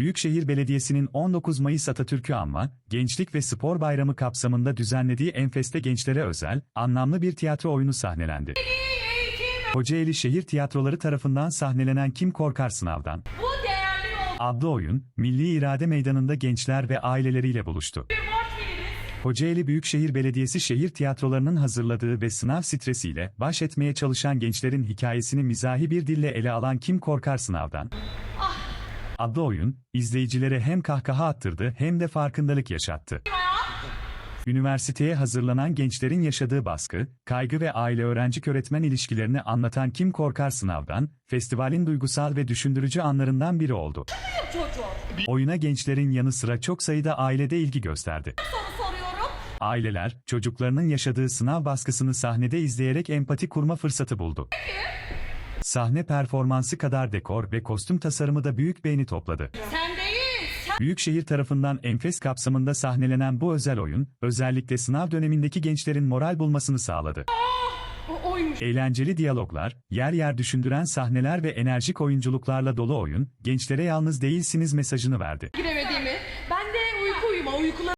Büyükşehir Belediyesi'nin 19 Mayıs Atatürk'ü anma, Gençlik ve Spor Bayramı kapsamında düzenlediği Enfes'te gençlere özel, anlamlı bir tiyatro oyunu sahnelendi. Kocaeli Şehir Tiyatroları tarafından sahnelenen Kim Korkar Sınavdan Bu değerli yol adlı oyun, Milli İrade Meydanı'nda gençler ve aileleriyle buluştu. Kocaeli Büyükşehir Belediyesi şehir tiyatrolarının hazırladığı ve sınav stresiyle baş etmeye çalışan gençlerin hikayesini mizahi bir dille ele alan Kim Korkar Sınavdan adlı oyun, izleyicilere hem kahkaha attırdı hem de farkındalık yaşattı. Üniversiteye hazırlanan gençlerin yaşadığı baskı, kaygı ve aile-öğrenci öğretmen ilişkilerini anlatan Kim Korkar Sınavdan, festivalin duygusal ve düşündürücü anlarından biri oldu. Oyuna gençlerin yanı sıra çok sayıda ailede ilgi gösterdi. Aileler, çocuklarının yaşadığı sınav baskısını sahnede izleyerek empati kurma fırsatı buldu. Sahne performansı kadar dekor ve kostüm tasarımı da büyük beğeni topladı. Sen değil. Sen Büyükşehir tarafından enfes kapsamında sahnelenen bu özel oyun, özellikle sınav dönemindeki gençlerin moral bulmasını sağladı. oymuş. Eğlenceli diyaloglar, yer yer düşündüren sahneler ve enerjik oyunculuklarla dolu oyun, gençlere yalnız değilsiniz mesajını verdi. Giremediğimi